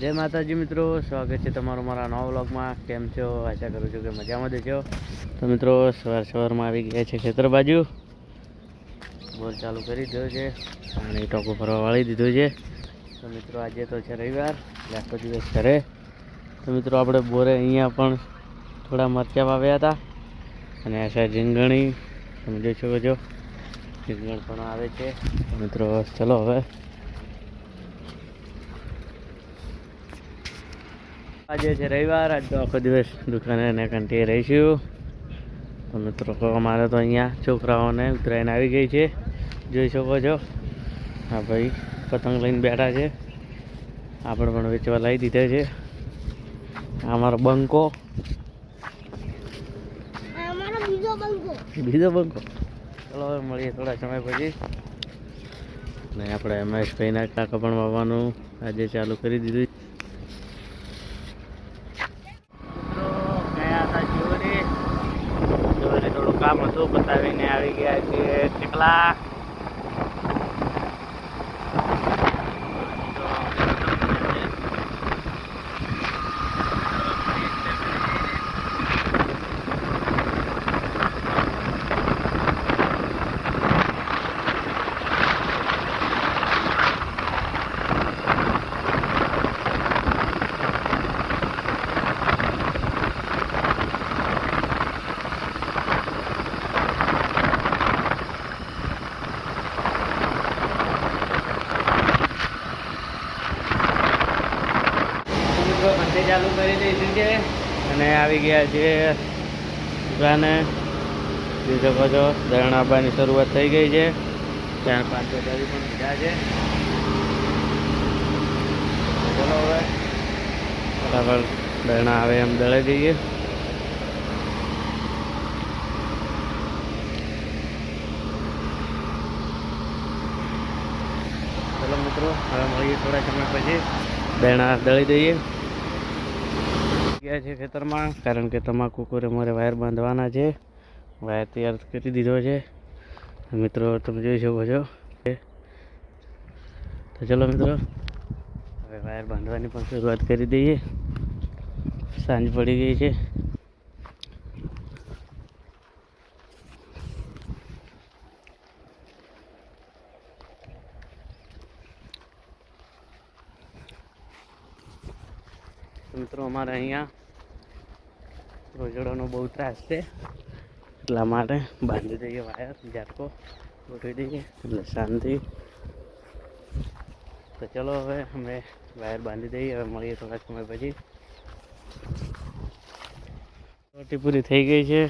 જય માતાજી મિત્રો, સ્વાગત છે તમારું મારા નવા વ્લોગમાં. કેમ છો? આશા કરું છું કે મજામાં જ છો તો મિત્રો, સવાર સવારમાં આવી ગયા છે ખેતર બાજુ. બોર ચાલુ કરી દીધો છે પાણી ટોકો ફરવા વાળી દીધું છે. તો મિત્રો, આજે તો છે રવિવાર આખો દિવસ ઘરે. તો મિત્રો, આપણે બોરે અહીંયા પણ થોડા મરચા વાવ્યા હતા. અને આશા રીંગણી સમજો છો. જો રીંગણ પણ આવે છે. મિત્રો, ચલો હવે આજે છે રવિવાર આજ તો આખો દિવસ દુકાને ને કંટીએ રહીશું. તો મિત્રો અમારે તો અહીંયા છોકરાઓને ઉત્તરાયણ આવી ગઈ છે. જોઈ શકો છો. હા ભાઈ પતંગ લઈને બેઠા છે. આપણે પણ વેચવા લાવી દીધા છે. આ અમારો બંકો. બીજો બંકો. ચલો હવે મળીએ થોડા સમય પછી. ને આપણે એમ એસ ભાઈના કાકા પણ વાવવાનું આજે ચાલુ કરી દીધું મિત્રો ગયા હતા શિવરી શિવરી થોડું કામ હતું બતાવીને આવી ગયા છીએ ચકલા મિત્રો બંને ચાલુ કરી દઈશું છે અને આવી ગયા છે દુકાને જોઈ શકો છો ધરણ આપવાની શરૂઆત થઈ ગઈ છે. ચાર પાંચ વેપારી પણ લીધા છે. ચલો હવે. બરાબર દરણા આવે એમ દળાઈ દઈએ ચલો મિત્રો, હવે મળીએ થોડા સમય પછી. દરણા દળી દઈએ. ગયા છે ખેતરમાં, કારણ કે તમાકુ કોરે મારે વાયર બાંધવાના છે. વાયર તૈયાર કરી દીધો છે. મિત્રો, તમે જોઈ શકો છો. તો ચલો મિત્રો, હવે વાયર બાંધવાની પણ શરૂઆત કરી દઈએ. સાંજ પડી ગઈ છે. મિત્રો, અમારે અહીંયા રોજડાનો બહુ ત્રાસ છે. એટલા માટે બાંધી દઈએ વાયર, ઝાટકો ગોઠવી દઈએ, એટલે શાંતિ. તો ચલો હવે અમે વાયર બાંધી દઈએ, હવે મળીએ થોડા સમય પછી. વટી પૂરી થઈ ગઈ છે.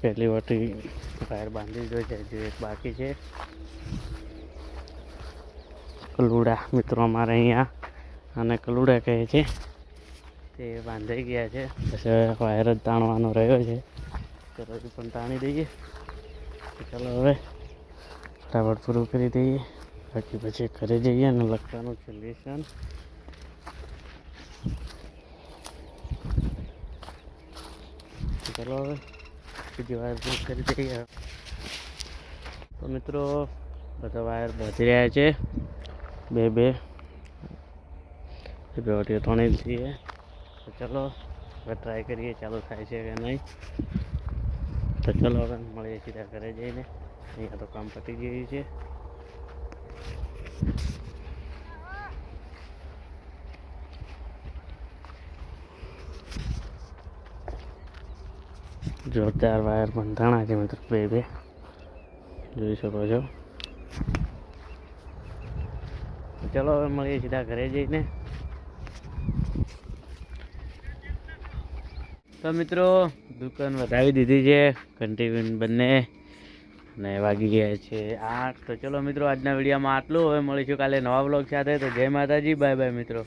પહેલી વટી વાયર બાંધી દીધો છે, હજુ એક બાકી છે. કલુડા, મિત્રો, અમારે અહીંયા અને કલુડા કહે છે. તે બાંધાઈ ગયા છે. પછી વાયર જ તાણવાનો રહ્યો છે. હજુ પણ તાણી દઈએ. ચાલો હવે ફટાફટ પૂરું કરી દઈએ. બાકી પછી ઘરે જઈએ અને લખવાનું લેસન ચાલો હવે બીજી વાયર પૂરું કરી દઈએ. તો મિત્રો બધા વાયર બાંધી રહ્યા છે. બે બે. બે ત્રણેય છીએ તો ચલો, હવે ટ્રાય કરીએ ચાલુ થાય છે કે નહીં. તો ચલો હવે મળીએ સીધા ઘરે જઈને. અહીંયા તો કામ પતી ગયું છે. જોરદાર વાયર બંધાણા છે મિત્રો, બે બે. જોઈ શકો છો. ચલો હવે મળીએ સીધા ઘરે જઈને. તો મિત્રો, દુકાન વધાવી દીધી છે ઘંટી બંને અને વાગી ગયા છે આઠ. તો ચલો મિત્રો, આજના વિડીયોમાં આટલું. હવે મળીશું કાલે નવા બ્લોગ સાથે. તો જય માતાજી, બાય બાય મિત્રો.